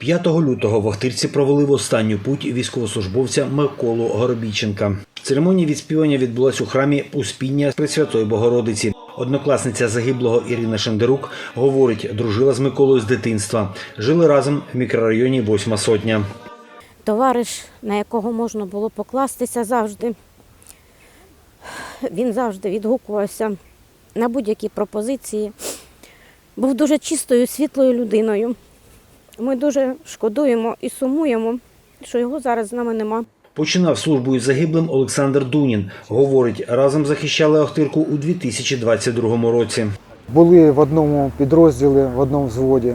5 лютого в Охтирці провели в останню путь військовослужбовця Миколу Горобійченка. Церемонія відспівання відбулась у храмі Успіння Пресвятої Богородиці. Однокласниця загиблого Ірина Шендерук говорить, дружила з Миколою з дитинства. Жили разом в мікрорайоні Восьма Сотня. товариш, на якого можна було покластися завжди. Він завжди відгукувався на будь-які пропозиції. Був дуже чистою, світлою людиною. Ми дуже шкодуємо і сумуємо, що його зараз з нами нема. Починав службу із загиблим Олександр Дунін. Говорить, разом захищали Охтирку у 2022 році. Були в одному підрозділі, в одному взводі.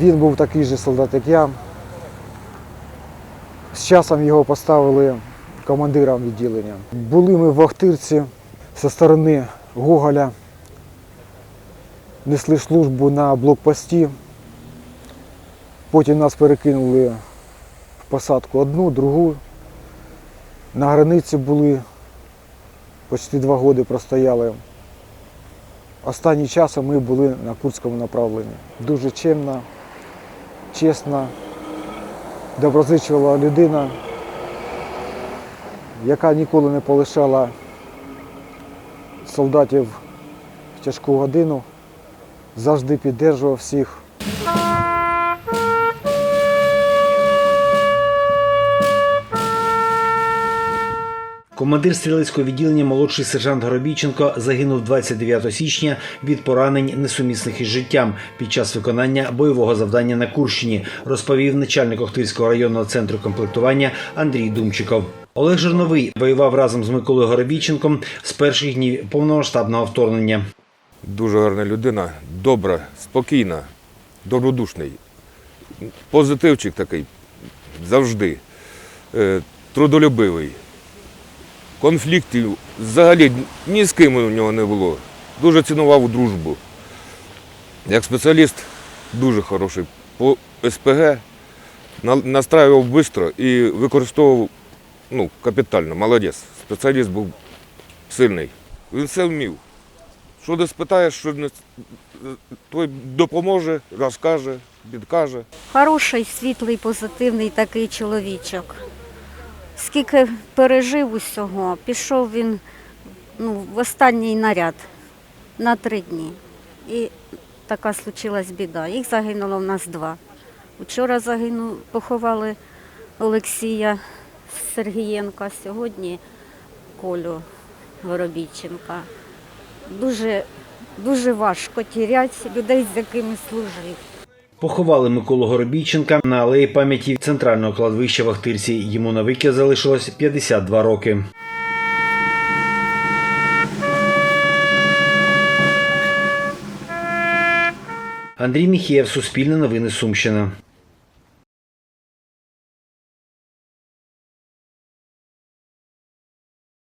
Він був такий же солдат, як я. З часом його поставили командиром відділення. Були ми в Охтирці зі сторони Гоголя, несли службу на блокпості. Потім нас перекинули в посадку одну, другу. На границі були, почти два роки простояли. Останній час ми були на Курському направленні. Дуже чемна, чесна, доброзичлива людина, яка ніколи не полишала солдатів в тяжку годину, завжди підтримував всіх. Командир стрілецького відділення молодший сержант Горобійченко загинув 29 січня від поранень несумісних із життям під час виконання бойового завдання на Курщині, розповів начальник Охтирського районного центру комплектування Андрій Думчиков. Олег Жирновий воював разом з Миколою Горобійченком з перших днів повномасштабного вторгнення. Дуже гарна людина, добра, спокійна, добродушний. Позитивчик такий завжди. Е, трудолюбивий. Конфліктів взагалі ні з ким у нього не було. Дуже цінував дружбу. Як спеціаліст дуже хороший. По СПГ настраював швидко і використовував ну, капітально. Молодець. Спеціаліст був сильний. Він все вмів. Що не спитаєш, що не той допоможе, розкаже, підкаже. Хороший, світлий, позитивний такий чоловічок. Скільки пережив усього, пішов він ну, в останній наряд на три дні. І така случилась біда. Їх загинуло в нас два. Вчора загинув, поховали Олексія Сергієнка, сьогодні Колю Воробійченка. Дуже, дуже важко тіряти людей, з якими служив. Поховали Миколу Горобійченка на алеї пам'яті центрального кладовища в Ахтирці. Йому на віки залишилось 52 роки. Андрій Міхєєв, Суспільне новини Сумщина.